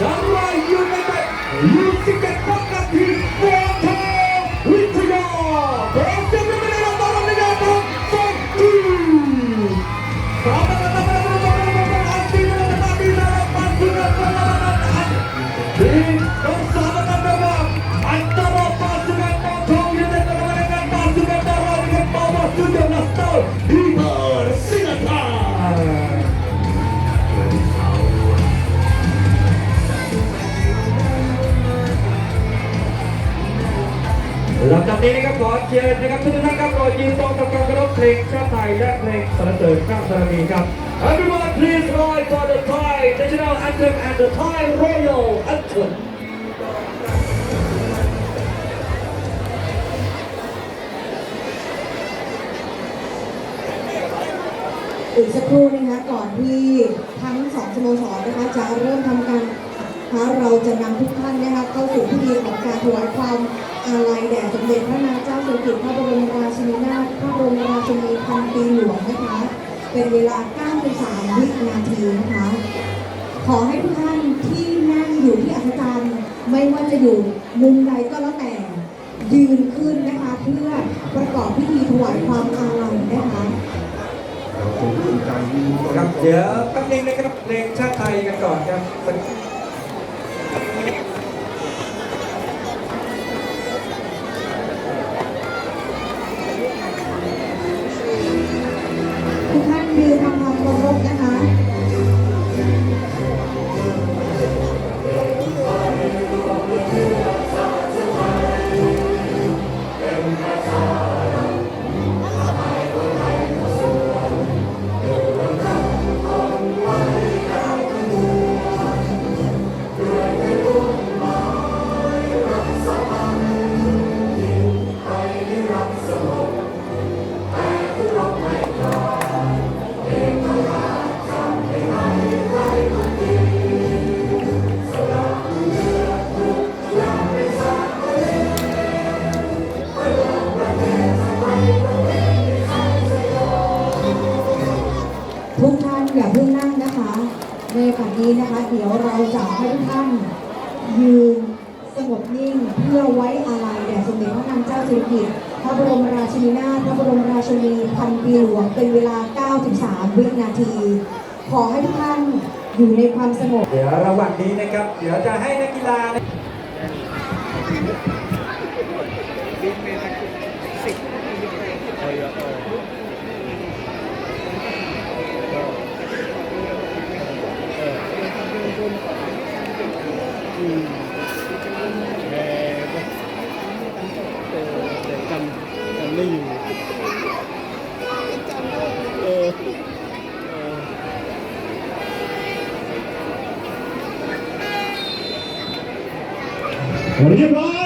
ดังไรยู นี้นะครับขอเชิญนะครับทุกท่านครับโปรดยืนตรงกับการเคารพเพลงชาติไทยและเพลงสรรเสริญข้ามสารมีครับ Everyone please rise for the Thai national anthem and the Thai royal anthem อีกสักครู่นะคะก่อนที่ทั้งสองสโมสรนะคะจะเริ่มทำการนะคะเราจะนำทุกท่านนะคะ เข้าสู่พิธีของการถวายความอาลัยแด่สมเด็จพระนางเจ้าสิริกิติ์พระบรมราชินีนาถพระบรมราชินีพันปีหลวงนะคะ เป็นเวลา 93 วินาทีนะคะ ขอให้ทุกท่านที่นั่งอยู่ที่อัศจรรย์ไม่ว่าจะอยู่มุมใดก็แล้วแต่ยืนขึ้นนะคะเพื่อประกอบพิธีถวายความอาลัยนะคะครับเดี๋ยวแป๊บนึงนะครับเพลงชาติไทยกันก่อนครับ นทำความเคารพนะคะ ทุกท่านอย่าเพิ่งนั่งนะคะ ในขณะนี้นะคะ เดี๋ยวเราจะให้ทุกท่านยืนสงบนิ่งเพื่อไว้อาลัยแด่สมเด็จพระนางเจ้าสิริกิติ์พระบรมราชินีนาถพระบรมราชินีพันปีหลวงเป็นเวลา 93 วินาที ขอให้ทุกท่านอยู่ในความสงบ เดี๋ยวระหว่างนี้นะครับ เดี๋ยวจะให้นักกีฬานะ จำจำ ไม่อยู่เออเออเรียบร้อย